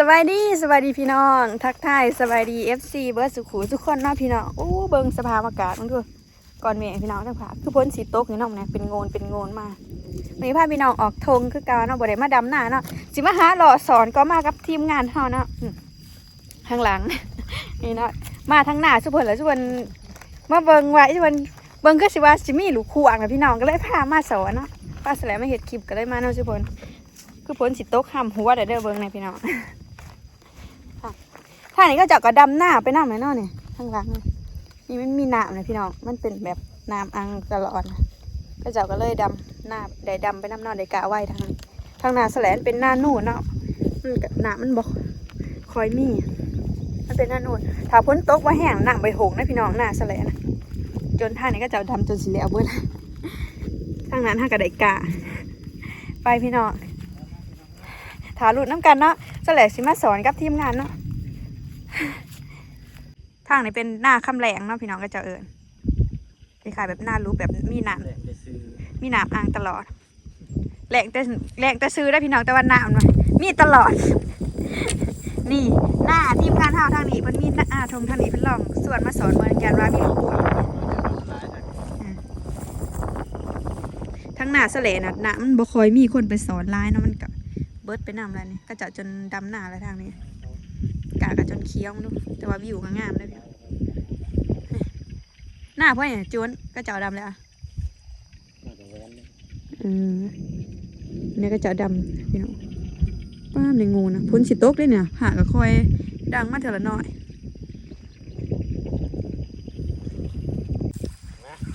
สวัสดีสวัสดีพี่น้อง ทักทายสวัสดี FC เบิร์ดสุขุทุกคนเนาะพี่น้องโอ้เบิงสภาพอากาศมันดูก่อนเมฆพี่น้องทั้งผาคือพ้นสีตกนี่น้องเนี่ยเป็นโงนเป็นโงนมาวันนี้พาพี่น้องออกทงคือการเนาะบ่ได้มาดำหน้าเนาะสิมาหาหล่อสอนก็มากับทีมงานเฮาเนาะข้างหลังนี่เนาะมาทางหน้าสุพลแล้วสุพลมาเบิ่งไว้สุพลเบิงก็สิว่าสิมีหลูกคู่อ่างนะพี่น้องก็เลยพามาสอนเนาะป้าแสลมาเฮ็ดคลิปก็เลยมาเนาะสุพลคือพ้นสิตกห้ำหัวเด้อเด้อเบิงในพี่น้อง ท่านี้ก็เจาะกระดำหน้าไปน้ำไหนเนาะเนี่ยข้างหลังนี่มันมีน้ำนะพี่น้องมันเป็นแบบน้ำอังตลอดนก็เจาะก็เลยดำหน้าได้ดำไปน้ำนอนได้กะไว้ทางนั้นทางหน้าแสลนเป็นหน้านู่นเนาะมันก็น้ำมันบอกคอยมีมันเป็นหน้านู่นถ้าพ้นตกว่าแห้งน้ำใบหงนะพี่น้องหน้าแสลนนะจนท่านี้ก็เจาะดำจนสีเหลวเบิ้ลทางนั้นท่ากระไดกะ ไปพี่น้องถาหลุดน้ำกันเนาะแสลนสิมาสอนกับทีมงานเนาะ ทางนี้เป็นหน้าคำแหลงเนาะพี่น้องก็จะเอิญคล้ายๆแบบหน้ารูปแบบมีน้แหล่งไปซื้อำมีน้ำอ่างตลอดแหลงแต่แหลงแต่ซื้อได้พี่น้องแต่ว่าน้ำมันมีตลอด นี่หน้าทีมงานเท่าทางนี้เพิ่นมีหน้าทงทางนี้เพิ่นลองส่วนมาสอนเหมือนกันว่ามีลูกบัวทั้งหน้าเสลน่ะน้ำมันบ่คอยมีคนไปสอนลายเนาะมันก็เบิดไปน้ำอะไรนี่ก็จะจนดำหน้าอะไรทางนี้ กาก็จนเคี้ยวมันดูแต่ว่าวิวก็งามเลยพี่หน้าพ่อเนี่ยจวนก็เจ้าดำเลยอะน่าจะแว้นเลยอืมเนี่ยก็เจ้าดำพี่น้องป้ามในงูนะพ้นสิตกด้วยเนี่ยหาก็คอยดังมาเถอะละหน่อย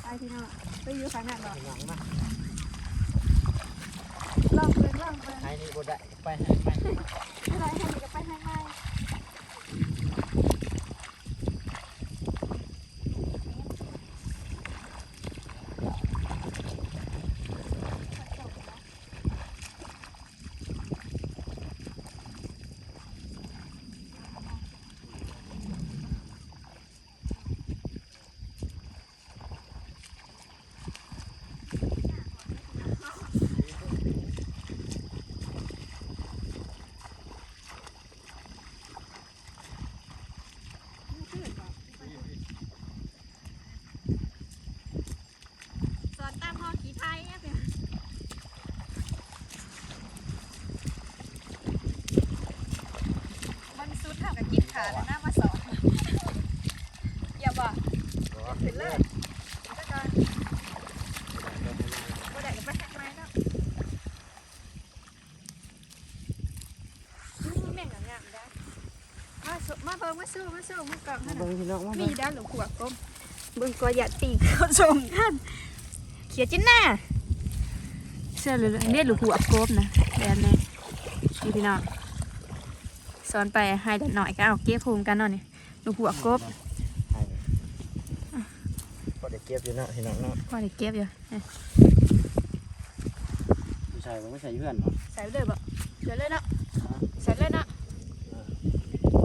ไปพี่น้องไปอยู่ข้างหน้าบ่หนังมาลองเบิ่งลองเบิ่งให้นี่บ่ได้ไปให้ไปอะไรให้ดีก็ไปให้ไม่สอนตามพ่อขี่ไทยเนี่ยเพียวันสุดเท่ากับกินขาแล้วนะมาสอนอย่าบอก ถึงเลย ก็จะบ่ได้ก็ไปแฮกไม้แล้วอืมแม่งงามๆได้มาสู้มาเบิ่งมาสู้มาสู้มากล่อง มา นั่นเบิ่น่ะงพี่น้องมามีเบิ่งด้านหลวงขวบกลมเบิ่งกอหยัดปีกเขาส่งท่านเขียนจิ้นหน้าเสื้อเหลืองๆเนี่ยหลวงขวบกลมนะแบบนี้นี่พี่น้องสอนไปให้เด็กหน่อยก็เอาเก็บภูมิกันเนาะนี่หลวงขวบกบให้ก็ได้เก็บอยู่เนาะพี่น้องเนาะพอได้เก็บอยู่เอ้ยผู้ชายบ่ไม่ใส่เพื่อนเนาะใส่ไปเลยบ่เดี๋ยวเลยเนาะใส่เลยเนาะ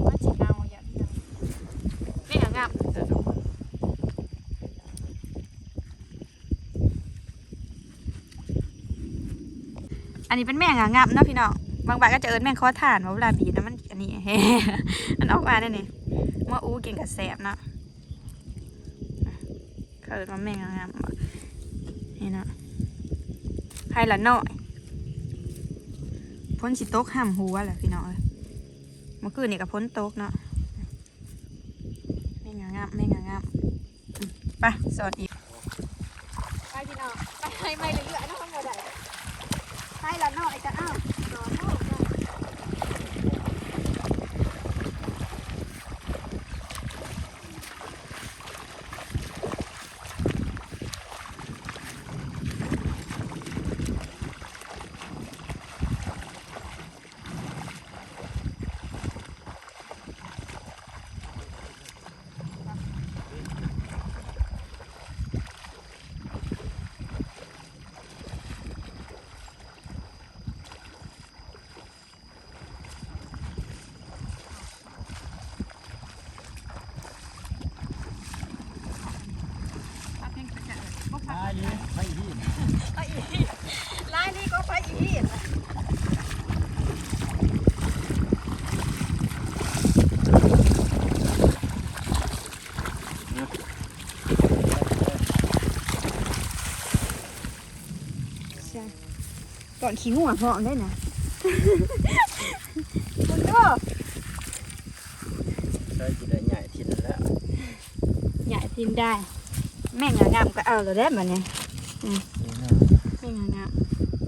มาจีเอาอย่าไม่หางาม แต่ดอกมัน อันนี้เป็นแม่งางามเนาะพี่น้องบางบ้านก็จะเอิญแมงข้อถ่านว่าเวลาบีนะมันอันนี้มันออกมาได้เนี่เมื่ออู้กินกับแสบเนาะเขาเอิญว่าแม่งางามบ่นี่เนาะใครละหน่อยพ้นสิโต๊กห้ามหัวแหละพี่น้องเอ้ยเมื่อคืนนี่กับพ้นโต๊กเนาะแม่งางามแม่งางามไปสวัสดีไปพี่น้องไปให้ไม่เรื่อยๆนะข้งบนได้ ให้ละน้อยจะอ้าว อนขี้งัวเหาะได้นะคุณก็ใช่จีได้ใหญ่ทินแล้วใหญ่ทินได้ แม่งงามก็เอาเลยได้แบบนี้นี่นะแม่งงาม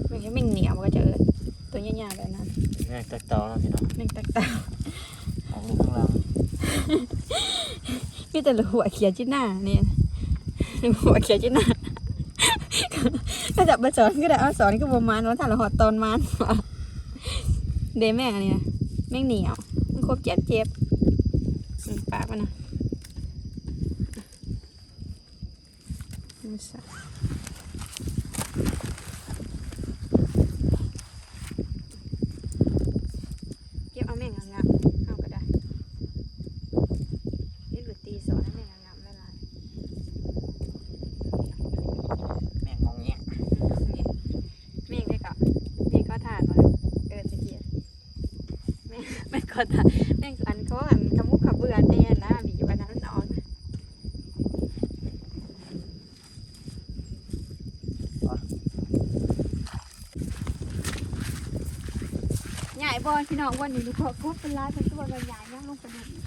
แม่งจะแม่งเหนียวมันก็จะเอิดตัวใหญ่ๆแบบนั้นแม่ตักเตาเนาะพี่น้องแม่งตักตาเอาลูกข้างหล่างมีแต่หัวเขียวจีน่าเนี่ยหัวเขียวจีน่า ก็จะมาสอนก็ได้เอาสอนก็ประมาณว่าถ้าเราหอดตอนมันเดแม่งอันนี้นะแม่งเหนียวมันครบเจ็บเจ็บปากมันนะนี่ซะเก็บเอาแม่งงามๆเอาก็ได้ นี่คือตีสอนให้แม่งงามๆละลาย แม่งงงเงี้ย นี่แม่งได้กะแม่งก็ทานมาเออจะเกียดแม่ งแม่งก็ทานแม่งอันเขาอันขมุกขบเบื่อแน่นะมีอยู่อันนั้นนอนใหญ่บอลพี่น้องวันนี้ดูขอครบเป็นลายเป็นตัวใหญ่ย่างลงไปดู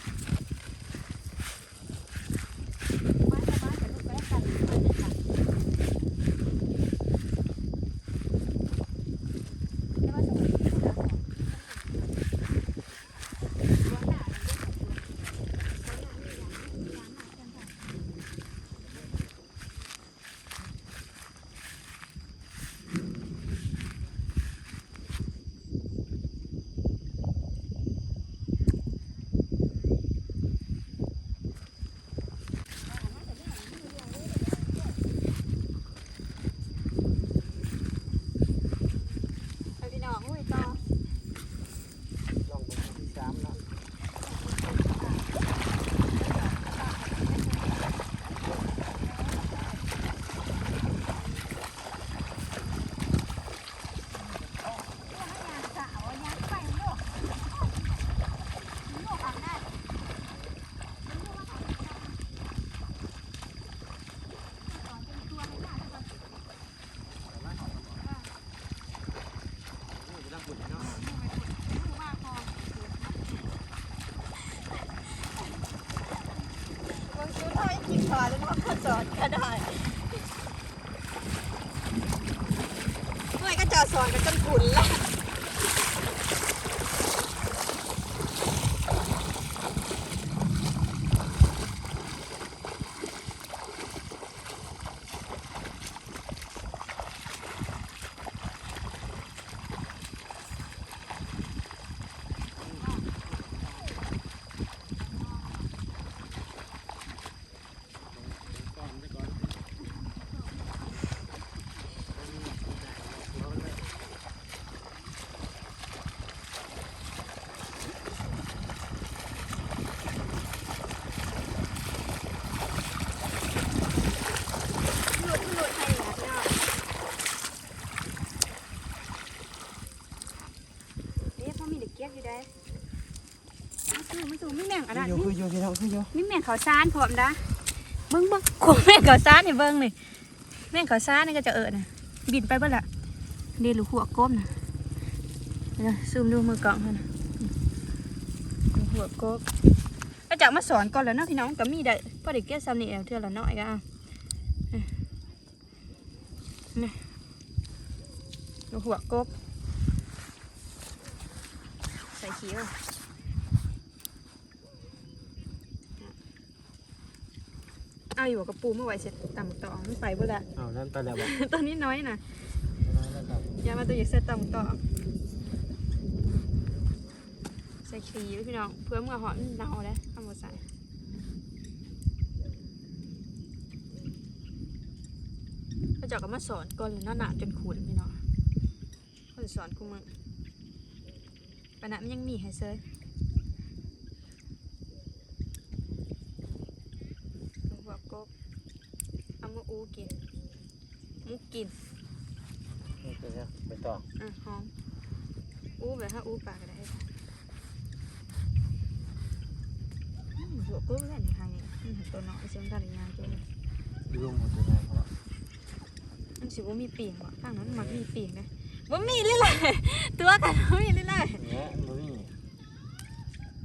ได้มาสู่มาสู่ไม่แม่งอันนั้นอยู่นี่คืออยู่พี่น้องคืออยู่นี่แม่งเขาวซานพร้อมนะเบิ้งเบิ้งกลัวแม่งเขาวซานนี่เบิ้งนี่แม่งเขาวซานนี่ก็จะเอิดนะบินไปเบิ้งละเรียนหรือหัวก้มนะเดี๋ยวนะซูมดูมือกล่องมันนะดูหัวก้มก็จะมาสอนก่อนแล้วเนาะพี่น้องก็มีได้พอเด็กเก็บซ้ำนี่เอาเท่าละน้อยก็เอานี่ดูหัวกบใส่ ขี้เอาเอาอยู่กับปูเมื่อไหร่เสร็จต่ำต่อไม่ไปบ่ละเอานั่นไปแล้วบอกตอนนี้น้อยนะแล้วครับอย่ามาตัวอยากเสร็จต่ำต่อใส่ขี้ไว้พี่น้องเพื่อเมื่อหอนเนาแล้วเอามาใส่ก็เจะก็มาสอนก่อนเลยเนาะหนามจนขุนพี่น้องเขาจะสอนกูมึง ปะนะมันยังมีให้เซยเอาหัวกบเอามาอูกิน มุกกินนี่คือเนี่ยไปต่ออะหอม อู้แบบถ้าอู้ปากก็ได้อืมหัวกุ้งแหละนี่ค่ะนี่มันเห็นตัวน้อยเสียงตาหรือยางตัวนี้ยุ่งหมดเลยเพราะว่ามันสิว่ามีปีกว่ะข้างนั้นมันมีปีกนะโม บ่มีเลยเลยตัวกันบ่มีเลยเลยเนี่ยมันมี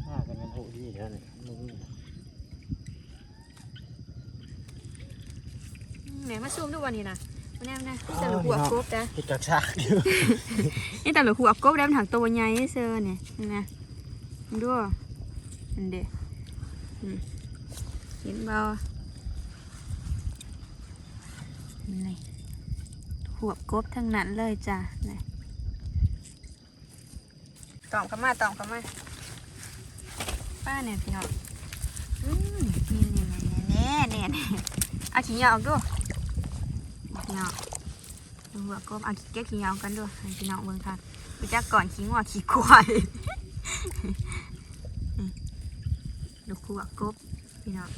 ห้ากันกันหกที่เท่านั้นมันมีแหมมาซูมดูวันนี้นะวันนี้นะนี่แต่ละหัวกบนะที่กระชากอยู่นี่แต่ละหัวกบได้มันถังตัวใหญ่เซอร์เนี่ยนี่นะดูอันเดะอืมเห็นเบานี่ หัวกบทั้งนั้นเลยจ้ะนี่ตอมเข้ามาตอมเข้ามาป้าเนี่ยพี่น้องอืมนี่นี่นี่นี่นี่นี่เอาขี้เหยาออกดูขี้เหยาหัวกบเอาขี้เก็บขี้เหยาออกกันดูให้พี่น้องเบิ่งค่ะไปจักก่อนขี้งัวขี้ควายนี่ดูหัวกบพี่น้อง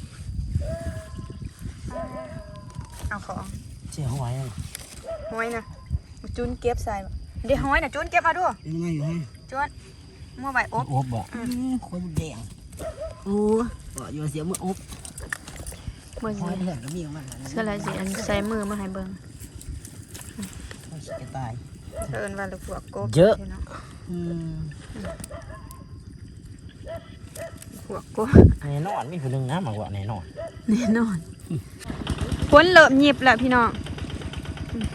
เอาของเชี่ยหอยอะ ห้อยนะมาจุนเก็บใส่บ่เดี๋ยวห้อยนะจุนเก็บมาดูยังไงอยู่ให้จุนมั่วใบอบอบอะอืมคนแดงโอ้บ่อยู่เสียมืออบเมื่อหอยสิแหลกก็มีมันเสื้อลายสีอันใส่มือมาให้เบิ่งมันจะตายเอิ้นว่าลูกหัวกบเยอะพี่น้องอืมหัวกบแน่นอนมีผู้หนึงนะมากกว่าแน่นอนแน่นอนฝนเริ่มหยิบแล้วพี่น้องอืม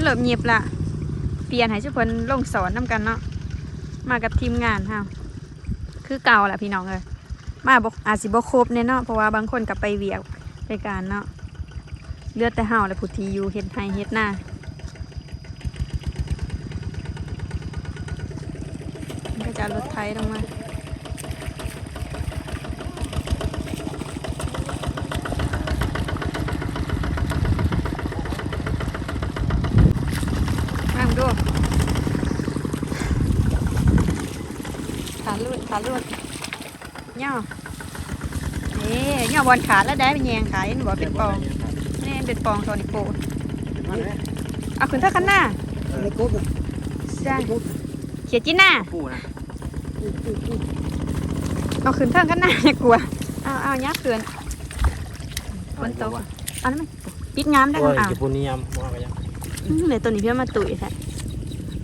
ฝนเริ่มหยิบละเปลี่ยนให้ชุกคนลงสอนน้ำกันเนาะมากับทีมงานเฮาคือเก่าแหละพี่น้องเลยมาบอกอาจสิบครบแน่เนาะเพราะว่าบางคนกลับไปเวียกไปการเนาะเลือดแต่เฮาและผู้ที่อยู่เฮ็ดไห้เฮ็ดหน้าก็จะรถไถลงมา นั่งดูขา ลุ่นขาลุ่นเนาะนี่เนาะบอลขาแล้วได้เป็นแยงขาเห็นบอกเป็นปองนี่เป็นปองโซนิโปเอาขึ้นเท่ากันหน้าไม่กบอะใช่เขียนจีน่าปูนะเอาขึ้นเท่ากันหน้าอย่ากลัวเอาเอายักเกินฝนตกเอานั่นมันปิดงามได้โอ้กันยอะจะปูนิยมว่าไปยังอื้อเดี๋ยวตัวนี้เพื่อนมาตุ๋ยแท้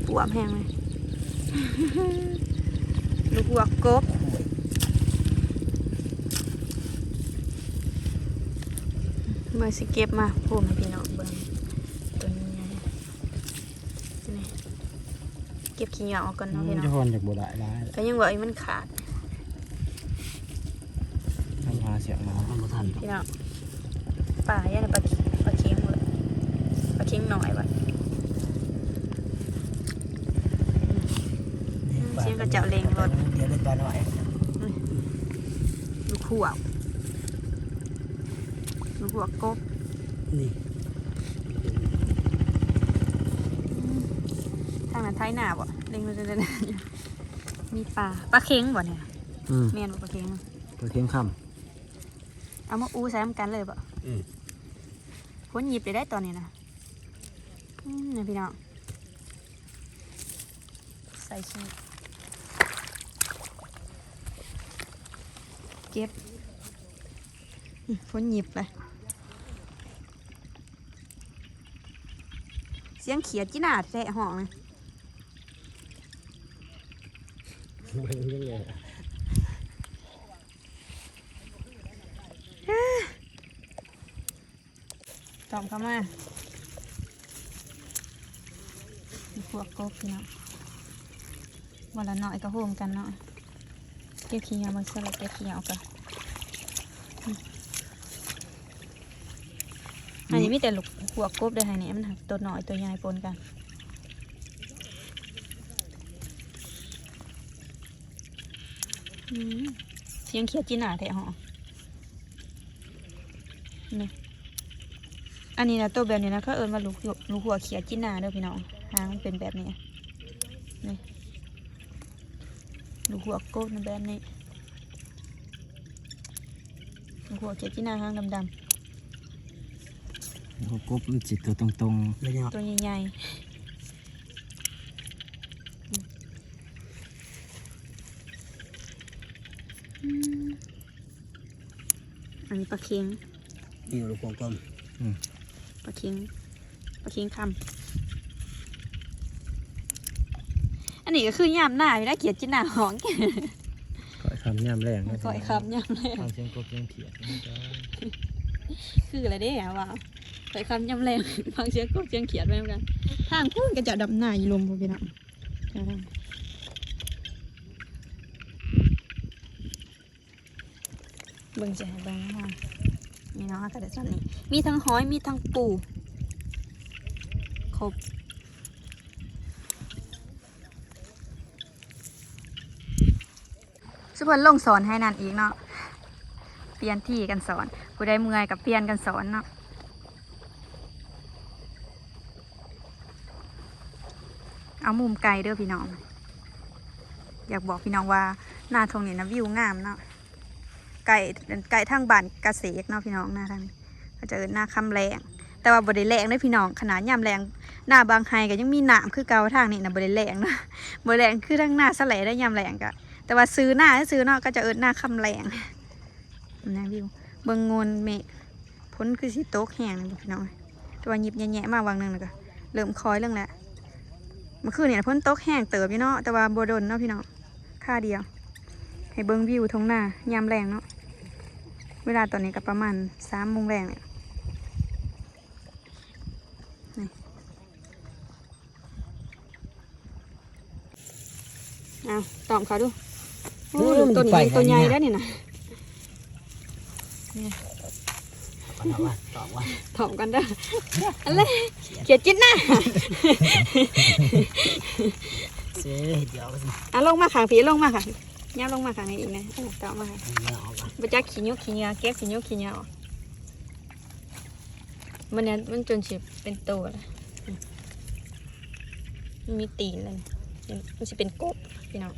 ปวบแห้งเลย ลูกหัวกบเมื่อสิเก็บมาพูดให้พี่น้องเบิ่งตัวนี้ไงนี่เก็บขี้เหยาออกก่อนเนาะพี่น้จะองพนจากบัวได้ร้ายก็ยังว่าอีมันขาดทำหาเสียงมาทำมาทันพี่น้องป่าย่าปลาปลาเค็งเลยปลาเค็งหน่อยว่ะ เสียง กระเจ้าเลงรถเดี๋ยวเล่นปลาหน่อยลูกหัวลูกหัวกบนี่ทางนั้นท้ายหนาบ่เล็งเลยเลยมีปลาปลาเค็งบ่เนี่ยเมียนบ่ปลาเค็งตัวเทียมค่เอามาอู้ใส่กันเลยบ่อืมพ้นหยิบได้ได้ตอนนี้นะนี่พี่น้องใส่ชี เก็บอืมพ้นหยิบเลยเสียงเขียดจีน่าแทะห้องเลยำมันยังไงตอมเข้ามามีพวกกบพี่เนาะวันละหน่อยก็โฮมกันเนาะ เก็บขี้เหงามาสลับเก็บขี้เหงากันอืมอันนี้มีแต่ลูกหัวกบเลยไฮเนี่ยมันหักตัวหน่อยตัวใหญ่ปนกันอืมเสียงเขียดจีน่าแท้หอนี่อันนี้นะตัวแบบนี้นะเขาเอิญว่าลูกหัวลูกหัวเขียดจีน่าเด้อพี่น้องหางมันเป็นแบบนี้นี่ ลูกหัวโก้นะแบบนี้ลูกหัวเขียดจีน่าหางดำเขากบมันจิตตัวตรงๆเลยเนาะๆตัวใหญ่ๆอืมอันนี้ปลาเค็งดีลูกกลมปลาเค็งปลาเค็งค นี้ก็คือยามหน้าอยู่นะเขียดจินหน้าหองก่อยคำย่ำแรงนะก่อยคำยามแรงฟังเสียงกบเสียงเขียดนะจ๊ะคืออะไรได้อะว่าก่อยคำยามแรงฟังเสียงกบเสียงเขียดไปเหมือนกันทางพูนก็จะดำหน้าอยู่ลมพอพี่น้องจะดำเบิ่งใจเบิ่งว่ามีน้องกระเด็นนี่มีทั้งหอยมีทั้งปูครบ สุพรรณลงสอนให้นั่นอีกเนาะเปลี่ยนที่กันสอนผู้ได้เมื่อยกับเปลี่ยนกันสอนเนาะเอามุมไกลเด้อพี่น้อง อยากบอกพี่น้องว่าหน้าทงนี่นะวิวงามเนาะไก่ไก่ทางบ้านกระเสกเนาะพี่น้องหน้าทางนี้ก็จะเอินหน้าคำแรงแต่ว่าบริแรงได้พี่น้องขนาดย่ำแรงหน้าบางไฮก็ยังมีหนามคือเกาทางนี้นะบริแรงเนาะบริแรงคือทางหน้าสแหลได้ย่ำแรงก็ แต่ว่าซื้อหน้าซื้อเนาะก็จะเอิดหน้าคำแรงนะวิวเบิงงนเมฆพ้นคือสิโต๊กแห้งพี่น้องแต่ว่าหยิบแย่ๆมากวางหนึ่งเลยก็เริ่มคอยเรื่องแล้วเมื่อคืนเนี่ยพ้นโต๊กแห้งเติบอยู่เนาะแต่ว่าโบดนเนาะพี่น้องค่าเดียว ให้เบิงวิวทงหน้ายามแรงเนาะเวลาตอนนี้ก็ประมาณสามโมงแรงเนี่ยเอาตอมเขาดู โอ้ลูกตัวนี้ตัวใหญ่แล้วนี่นะเอาว่าตอบว่าถอมกันเด้ออะไรเขียดจิ้นหน้าเสียเดี๋ยวสิอะลงมาขางผีลงมาค่ะย่าลงมาขางนี้อีกนะเออต่อมาค่ะเอาออกก่อนบจักขี้ยกขี้เหงาเก็บขี้ยกขี้เหงาออกมันเนี่ยมันจนสิเป็นตัวแล้วมันมีตีนเลยมันสิเป็นกบพี่น้อง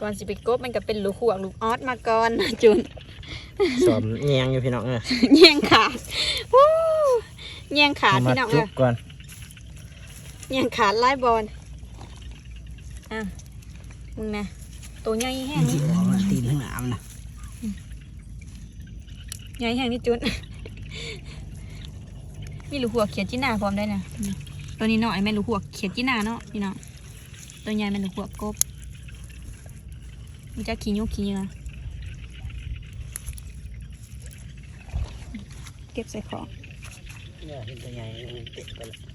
ก่อนสิเป็นกบมันก็เป็นลูกหัวลูกออสมาก่อนนะจุนสอมเงียงอยู่พี่น้องเออแย่งขาดวู้แย่งขาดมาพี่น้องจุเอ้กยก่อนแย่งขาดไล่บอลอะมึงนะตัวใหญ่แห้งนี่ตีนข้างหน้ามันนะใหญ่แห้งนี่จุดมีลูกหัวเขียดจีน่าพร้อมได้นะตัวนี้น้อยแม่นลูกหัวเขียดจีน่าเนาะพี่น้องตัวใหญ่แม่นลูกหัวกบ มันจะขี้ยุกขี้เหงือเก็บใส่ของเนี่ยเห็นตัวใหญ่เตะไปแล้ว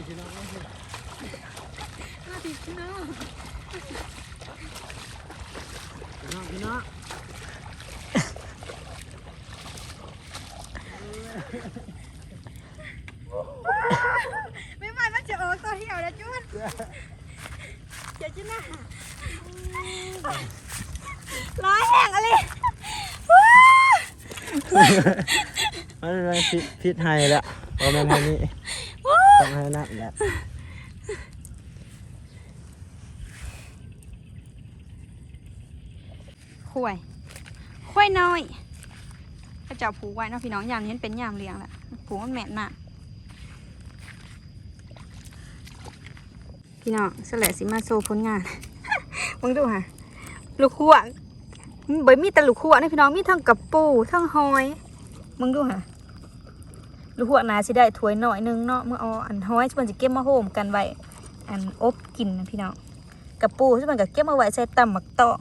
ห้าสิบพี่น้องพี่น้องไม่ไม่มันจะออกตัวเหี่ยวแล้วจุนเขียดจีน่าร้อยแห้งอะไรมันเป็นพิษพิษไฮแล้วพอแม่นไฮนี่ ต้องให้นับแล้วข่วยข่วยน้อยพระเจ้าผูกไว้เนาะพี่น้องยามนี้เป็นยามเลี้ยงแหละผูกมันแม่นมากพี่น้องสลยสิมาโซผลงานมึงดูค่ะ ลูกขัวเบยมีแต่ลูกขัวนะพี่น้องมีทั้งกระปูทั้งหอยมึงดูค่ะ ลูกขัวนาสิได้ถ้วยหน่อยนึงเนาะเมื่อเอาอันหอยมันจะเก็บมาโฮมกันไว้อันอบกินนะพี่น้องกระปูที่มันก็เก็บมาไว้ใส่ตำหมักตอก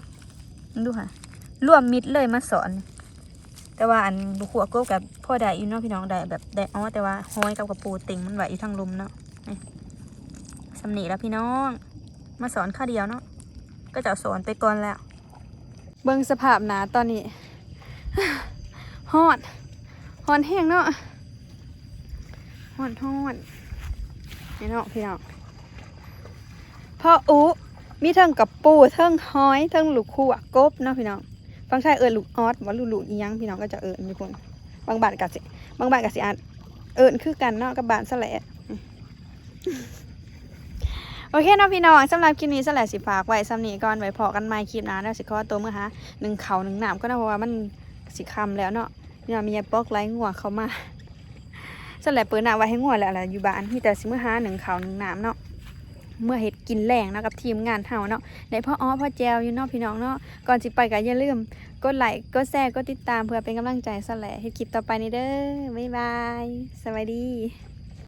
ดูค่ะรวมมิดเลยมาสอน แต่ว่าอันบุขัวกบกับพ่อได้อยู่เนาะพี่น้องได้แบบได้อ๋อแต่ว่าห้อยกับกระปูติ่งมันไหวอยู่ทางลุมเนาะนี่สำเนีแล้วพี่น้อง มาสอนข้าเดียวเนาะก็จะสอนไปก่อนแล้ว เบิ่งสภาพหนาตอนนี้ฮอดฮอนแห้งเนาะ ฮอดฮอดนี่เนาะพี่น้องพ่ออุมีเทิงกับปูเทิงห้อยเทิงลูกคู่อะกบเนาะพี่น้องฟังใช่เอิญลูกออสว่าลูกลูกอียังพี่น้องก็จะเอิญทุกคนบางบานกับสิบางบานกับสิอาจเอิญคือกันเนาะกับบานสแหละโอเคเนาะพี่น้องสำหรับคลิปนี้สแหละสิฝากไว้สำนีก่อนไว้พอกันใหม่คลิปหน้าแล้วสิขอตัวเมื่อฮะหนึ่งเขาหนึ่งหนามก็นะเพราะว่ามันสิคำแล้วเนาะพี่น้องมียายปอกไล่งัวเข้ามา สแหละเปิดหน้าไว้ให้งัวแล้วแหละอยู่บ้านที่แต่สิเมื่อหาหนึ่งเขาหนึ่งน้ำเนาะเมื่อเห็ดกินแรงเนาะกับทีมงานเฮาเนาะได้พ่ออ้อพ่อแจวอยู่นอกพี่น้องเนาะก่อนสิไปก็อย่าลืมกดไลค์กดแชร์กดติดตามเพื่อเป็นกำลังใจสแหละให้คลิปต่อไปนี้เด้อบ๊ายบายสวัสดี